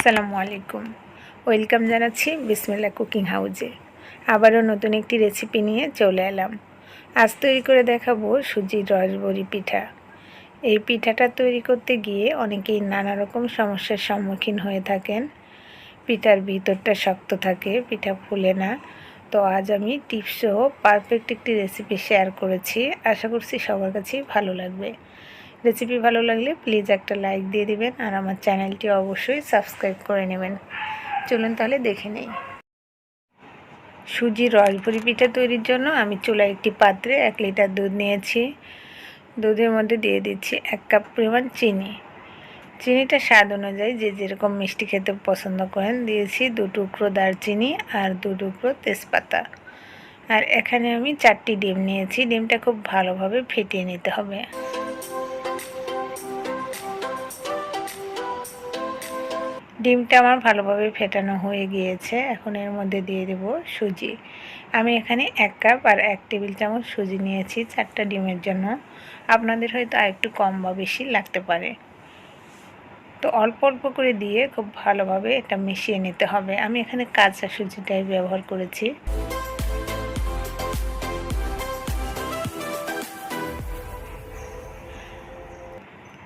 আসসালামু আলাইকুম। ওয়েলকাম জানাচ্ছি বিসমিল্লা কুকিং হাউজে। আবারও নতুন একটি রেসিপি নিয়ে চলে এলাম। আজ তৈরি করে দেখাবো সুজির রসবড়ি পিঠা। এই পিঠাটা তৈরি করতে গিয়ে অনেকেই নানা রকম সমস্যার সম্মুখীন হয়ে থাকেন। পিঠার ভিতরটা শক্ত থাকে, পিঠা ফুলে না। তো আজ আমি টিপসহ পারফেক্ট একটি রেসিপি শেয়ার করেছি। আশা করছি সবার কাছেই ভালো লাগবে। রেসিপি ভালো লাগলে প্লিজ একটা লাইক দিয়ে দিবেন আর আমার চ্যানেলটি অবশ্যই সাবস্ক্রাইব করে নেবেন। চলুন তাহলে দেখে নেই। সুজির রসভরি পিঠা তৈরির জন্য আমি চুলায় একটি পাত্রে এক লিটার দুধ নিয়েছি। দুধের মধ্যে দিয়ে দিচ্ছি এক কাপ পরিমাণ চিনি। চিনিটা স্বাদ অনুযায়ী যে যেরকম মিষ্টি খেতে পছন্দ করেন দিয়েছি দু টুকরো দারচিনি আর দু টুকরো তেজপাতা। আর এখানে আমি চারটি ডিম নিয়েছি। ডিমটা খুব ভালোভাবে ফেটিয়ে নিতে হবে। ডিমটা আমার ভালোভাবে ফেটানো হয়ে গিয়েছে। এখন এর মধ্যে দিয়ে দেব সুজি। আমি এখানে এক কাপ আর এক টেবিল চামচ সুজি নিয়েছি চারটা ডিমের জন্য। আপনাদের হয়তো আর একটু কম বা বেশি লাগতে পারে। তো অল্প অল্প করে দিয়ে খুব ভালোভাবে এটা মিশিয়ে নিতে হবে। আমি এখানে কাঁচা সুজিটাই ব্যবহার করেছি।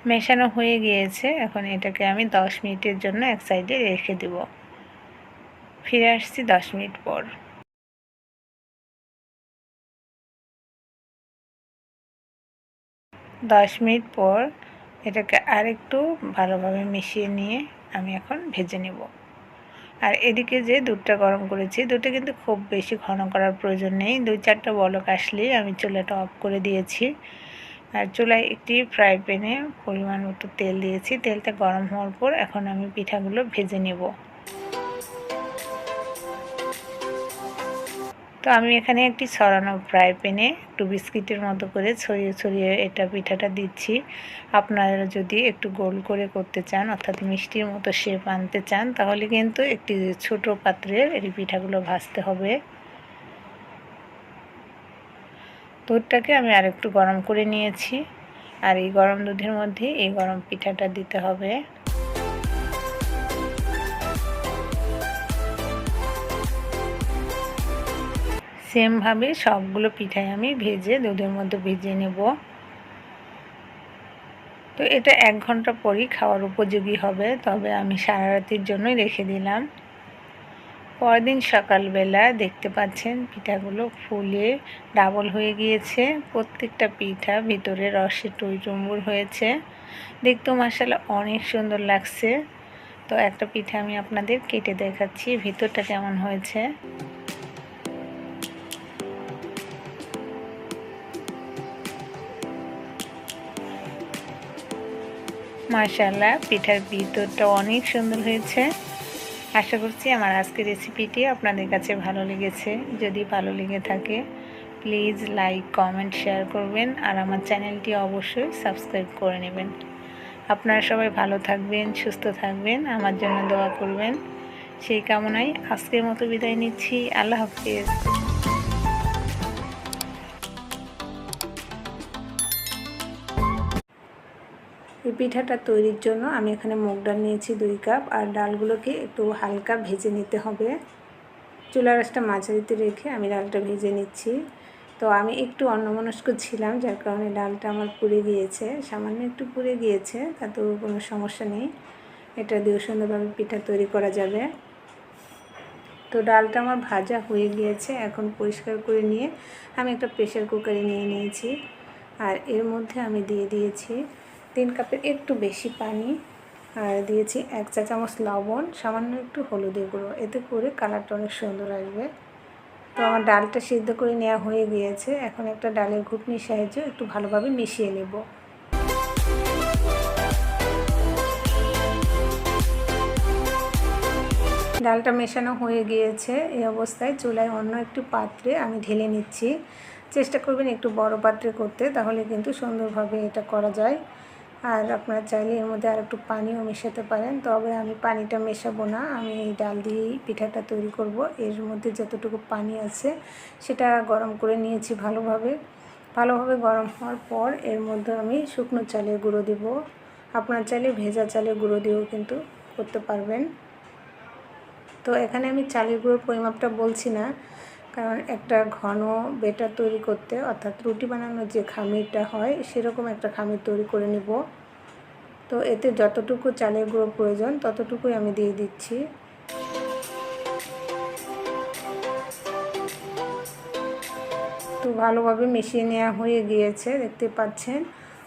মেশানো হয়ে গিয়েছে। এখন এটাকে আমি দশ মিনিটের জন্য এক সাইডে রেখে দেব। ফিরে আসছি দশ মিনিট পর। দশ মিনিট পর এটাকে আরেকটু ভালোভাবে মিশিয়ে নিয়ে আমি এখন ভেজে নেব। আর এদিকে যে দুধটা গরম করেছি, দুধটা কিন্তু খুব বেশি ঘন করার প্রয়োজন নেই। দুই চারটা বলক আসলেই আমি চুলাটা অফ করে দিয়েছি। চুলায় একটি ফ্রাই প্যানে পরিমাণ মতো তেল দিয়েছি। তেলটা গরম হওয়ার পর এখন আমি পিঠাগুলো ভেজে নেব। তো আমি এখানে একটি ছড়ানো ফ্রাই প্যানে একটু বিস্কিটের মতো করে ছড়িয়ে ছড়িয়ে এটা পিঠাটা দিচ্ছি। আপনারা যদি একটু গোল করে করতে চান, অর্থাৎ মিষ্টির মতো শেপ আনতে চান, তাহলে কিন্তু একটি ছোট পাত্রে এই পিঠাগুলো ভাজতে হবে। দুধটাকে আমি আর একটু গরম করে নিয়েছি। আর এই গরম দুধের মধ্যে এই গরম পিঠাটা দিতে হবে। সেমভাবে সবগুলো পিঠাই আমি ভেজে দুধের মধ্যে ভেজে নেব। তো এটা এক ঘণ্টা পরই খাওয়ার উপযোগী হবে, তবে আমি সারা রাতির জন্যই রেখে দিলাম। পরদিন সকালবেলা দেখতে পাচ্ছেন পিঠাগুলো ফুলে ডাবল হয়ে গিয়েছে। প্রত্যেকটা পিঠা ভিতরে রসে টইটুম্বুর হয়েছে। দেখতেও মশালা অনেক সুন্দর লাগছে। তো একটা পিঠা আমি আপনাদের কেটে দেখাচ্ছি, ভিতরটা কেমন হয়েছে। মাশাল্লাহ পিঠার ভিতরটা অনেক সুন্দর হয়েছে। আশা করছি আমার আজকের রেসিপিটি আপনাদের কাছে ভালো লেগেছে। যদি ভালো লেগে থাকে প্লিজ লাইক কমেন্ট শেয়ার করবেন আর আমার চ্যানেলটি অবশ্যই সাবস্ক্রাইব করে নেবেন। আপনারা সবাই ভালো থাকবেন, সুস্থ থাকবেন, আমার জন্য দোয়া করবেন। সেই কামনায় আজকের মতো বিদায় নিচ্ছি। আল্লাহ হাফিজ। পিঠাটা তৈরির জন্য আমি এখানে মুগ ডাল নিয়েছি দুই কাপ, আর ডালগুলোকে একটু হালকা ভেজে নিতে হবে। চুলা রাসটা মাঝারিতে রেখে আমি ডালটা ভেজে নিচ্ছি। তো আমি একটু অন্যমনস্ক ছিলাম, যার কারণে ডালটা আমার পুড়ে গিয়েছে। সামান্য একটু পুড়ে গিয়েছে, তাতেও কোনো সমস্যা নেই। এটা দিয়ে সুন্দরভাবে পিঠা তৈরি করা যাবে। তো ডালটা আমার ভাজা হয়ে গিয়েছে, এখন পরিষ্কার করে নিয়ে আমি একটা প্রেশার কুকারে নিয়ে নিয়েছি। আর এর মধ্যে আমি দিয়ে দিয়েছি তিন কাপের একটু বেশি পানি আর দিয়েছি এক চা চামচ লবণ, সামান্য একটু হলুদের গুঁড়ো। এতে করে কালারটা অনেক সুন্দর আসবে। তো আমার ডালটা সিদ্ধ করে নেওয়া হয়ে গিয়েছে। এখন একটা ডালের ঘুটনির সাহায্যে একটু ভালোভাবে মিশিয়ে নেব। ডালটা মেশানো হয়ে গিয়েছে। এই অবস্থায় চুলায় অন্য একটু পাত্রে আমি ঢেলে নিচ্ছি। চেষ্টা করবেন একটু বড় পাত্রে করতে, তাহলে কিন্তু সুন্দরভাবে এটা করা যায়। আর আপনারা চাইলে এর মধ্যে আর একটু পানিও মেশাতে পারেন। তবে আমি পানিটা মেশাবো না, আমি এই ডাল দিয়েই পিঠাটা তৈরি করব। এর মধ্যে যতটুকু পানি আছে সেটা গরম করে নিয়েছি ভালোভাবে। ভালোভাবে গরম হওয়ার পর এর মধ্যে আমি শুকনো চালের গুঁড়ো দেব। আপনার চাইলে ভেজা চালের গুঁড়ো দিয়েও কিন্তু করতে পারবেন। তো এখানে আমি চালের গুঁড়োর পরিমাপটা বলছি না। কারণ একটা ঘন বেটার তৈরি করতে, অর্থাৎ রুটি বানানোর যে খামিরটা হয়, সেরকম একটা খামির তৈরি করে নিব। তো এতে যতটুকু চালের গুঁড়ো প্রয়োজন, ততটুকুই আমি দিয়ে দিচ্ছি। তো ভালোভাবে মিশিয়ে নেওয়া হয়ে গিয়েছে, দেখতে পাচ্ছেন।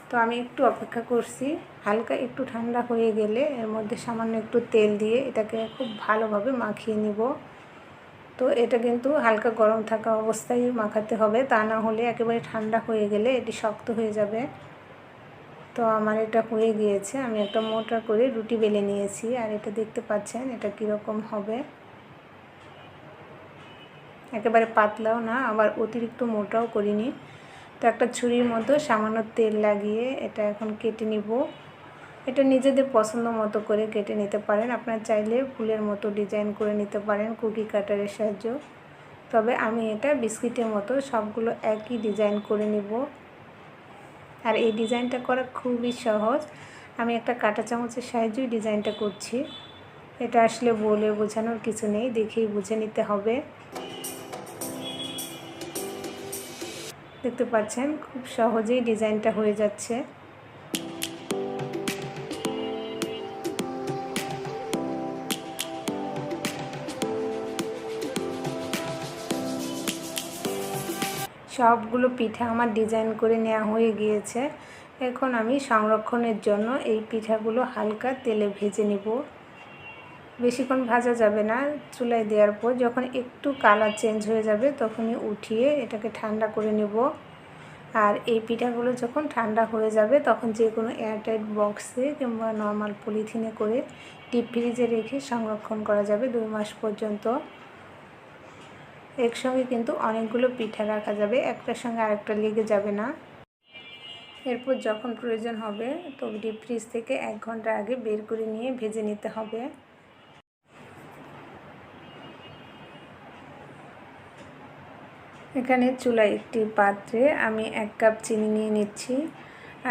তো আমি একটু অপেক্ষা করছি, হালকা একটু ঠান্ডা হয়ে গেলে এর মধ্যে সামান্য একটু তেল দিয়ে এটাকে খুব ভালোভাবে মাখিয়ে নিব। তো এটা কিন্তু হালকা গরম থাকা অবস্থায় মাখাতে হবে। তা না হলে একেবারে ঠান্ডা হয়ে গেলে এটি শক্ত হয়ে যাবে। তো আমার এটা হয়ে গিয়েছে। আমি একটা মোটা করে রুটি বেলে নিয়েছি। আর এটা দেখতে পাচ্ছেন, এটা কীরকম হবে। একেবারে পাতলাও না, আবার অতিরিক্ত মোটাও করিনি। তো একটা ছুরির মতো সামান্য তেল লাগিয়ে এটা এখন কেটে নিব। এটা নিজেদের পছন্দ মতো করে কেটে নিতে পারেন। আপনার চাইলে ফুলের মতো ডিজাইন করে নিতে পারেন কুকি কাটারের সাহায্য তবে আমি এটা বিস্কিটের মতো সবগুলো একই ডিজাইন করে নিব। আর এই ডিজাইনটা করা খুবই সহজ। আমি একটা কাঁটা চামচের সাহায্যেই ডিজাইনটা করছি। এটা আসলে বলে বোঝানোর কিছু নেই, দেখেই বুঝে নিতে হবে। দেখতে পাচ্ছেন, খুব সহজেই ডিজাইনটা হয়ে যাচ্ছে। সবগুলো পিঠা আমার ডিজাইন করে নেওয়া হয়ে গিয়েছে। এখন আমি সংরক্ষণের জন্য এই পিঠাগুলো হালকা তেলে ভেজে নেব। বেশিক্ষণ ভাজা যাবে না। চুলায় দেওয়ার পর যখন একটু কালার চেঞ্জ হয়ে যাবে তখনই উঠিয়ে এটাকে ঠান্ডা করে নেব। আর এই পিঠাগুলো যখন ঠান্ডা হয়ে যাবে তখন যে কোনো এয়ারটাইট বক্সে কিংবা নর্মাল পলিথিনে করে ডিপ ফ্রিজে রেখে সংরক্ষণ করা যাবে দুই মাস পর্যন্ত। একসঙ্গে কিন্তু অনেকগুলো পিঠা রাখা যাবে, একটার সঙ্গে আরেকটা লেগে যাবে না। এরপর যখন প্রয়োজন হবে তো ডিপ ফ্রিজ থেকে এক ঘণ্টা আগে বের করে নিয়ে ভেজে নিতে হবে। এখানে চুলায় একটি পাত্রে আমি এক কাপ চিনি নিয়ে নিচ্ছি,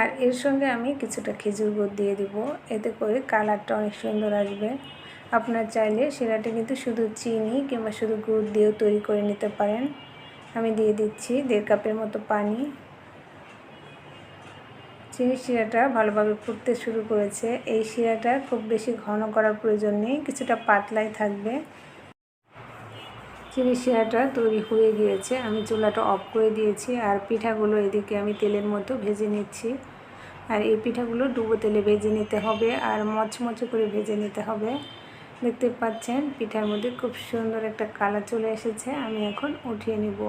আর এর সঙ্গে আমি কিছুটা খেজুর গুড় দিয়ে দিব। এতে করে কালারটা অনেক সুন্দর আসবে। আপনার চাইলে সেরাটা কিন্তু শুধু চিনি কিংবা শুধু গুড় দিয়েও তৈরি করে নিতে পারেন। আমি দিয়ে দিচ্ছি দেড় কাপের মতো পানি। চিনি শিরাটা ভালোভাবে ফুটতে শুরু করেছে। এই শিরাটা খুব বেশি ঘন করার প্রয়োজন নেই, কিছুটা পাতলাই থাকবে। চিনি শিরাটা তৈরি হয়ে গিয়েছে। আমি চুলাটা অফ করে দিয়েছি আর পিঠাগুলো এদিকে আমি তেলের মতো ভেজে নিচ্ছি। আর এই পিঠাগুলো ডুবো তেলে ভেজে নিতে হবে আর মচমচে করে ভেজে নিতে হবে। দেখতে পাচ্ছেন, পিঠার মধ্যে খুব সুন্দর একটা কালার চলে এসেছে। আমি এখন উঠিয়ে নিব।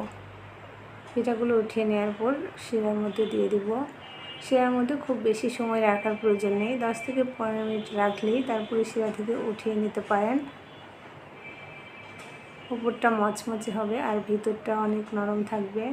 পিঠাগুলো উঠিয়ে নেওয়ার পর শিরার মধ্যে দিয়ে দিব। শিরার মধ্যে খুব বেশি সময় রাখার প্রয়োজন নেই। দশ থেকে পনেরো মিনিট রাখলেই তারপরে শিরা থেকে উঠিয়ে নিতে পারেন। উপরটা মচমচে হবে আর ভিতরটা অনেক নরম থাকবে।